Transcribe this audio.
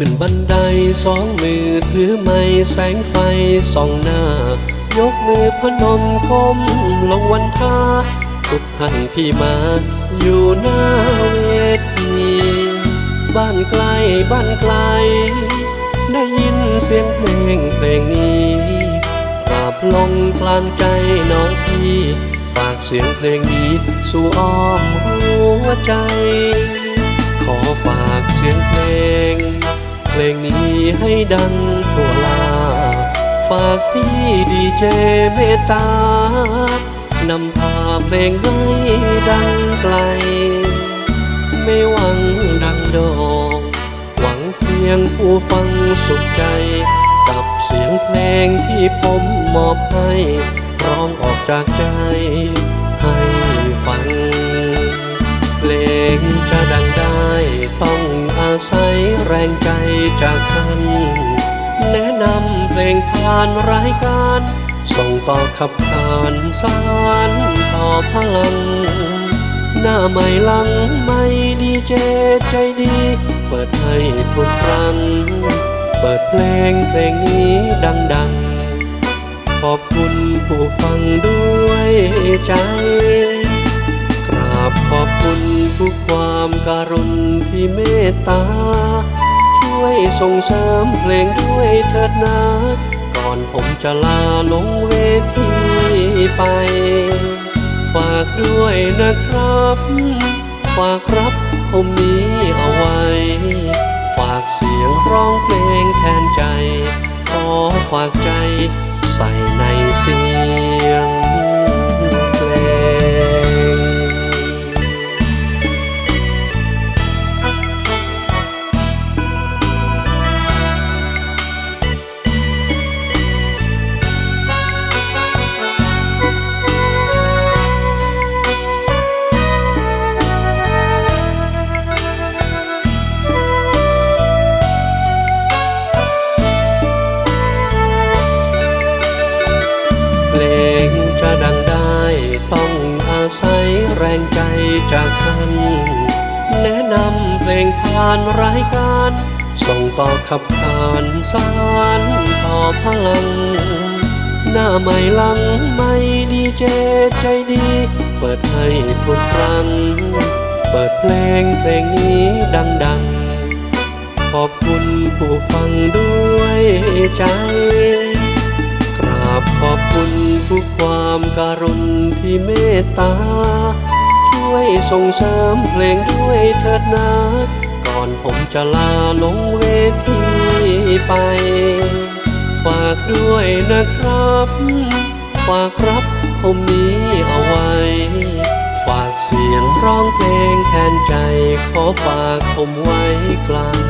ขึ้นบันไดสองมือถือไม้แสงไฟส่องหน้า ยกมือพนมก้มลงวันท่าทุกท่านที่มาอยู่หน้าเวทีบ้านไกลบ้านไกล ได้ยินเสียงเพลงเพลงนี้กราบลงกลางใจน้องพี่ ฝากเสียงเพลงนี้สู่อ้อมหัวใจ ดังทั่วลา ฝากพี่ดีเจเมตตานำพาเพลงให้ดังไกล ไม่หวังดังโดงหวังเพียงผู้ฟังสุขใจ กับเสียงเพลงที่ผมมอบให้ร้องออกจากใจให้ฟัง เพลงจะดังได้ต้องอาศัย แรงใจจากท่าน แนะนำเพลงผ่านรายการ ส่งต่อขับผ่านสารต่อพลัง หน้าใหม่หลังไม่ดีเจใจดี เปิดให้ทุกครั้ง เปิดเพลงเพลงนี้ดังๆ ขอบคุณผู้ฟังด้วยใจกราบขอบคุณทุกความการุณที่เมตตา วยส่งเสริมเพลงด้วยเถิดนะก่อนผมจะลาลงเวทีไป ฝากด้วยนะครับ ฝากรับผมนี้เอาไว้ จากท่านแนะนำเพลงผ่านรายการ ส่งต่อขับผ่านสารต่อพลัง หน้าใหม่หลังไม่ดีเจใจดี เปิดให้ทุกครั้ง เปิดเพลงเพลงนี้ดังๆ ขอบคุณผู้ฟังด้วยใจกราบขอบคุณทุกความการุณที่เมตตา วยส่งเสริมเพลงด้วยเถิดนะก่อนผมจะลาลงเวทีไป ฝากด้วยนะครับ ฝากรับผมนี้เอาไว้ ฝากเสียงร้องเพลงแทนใจ ขอฝากผมไว้กลาง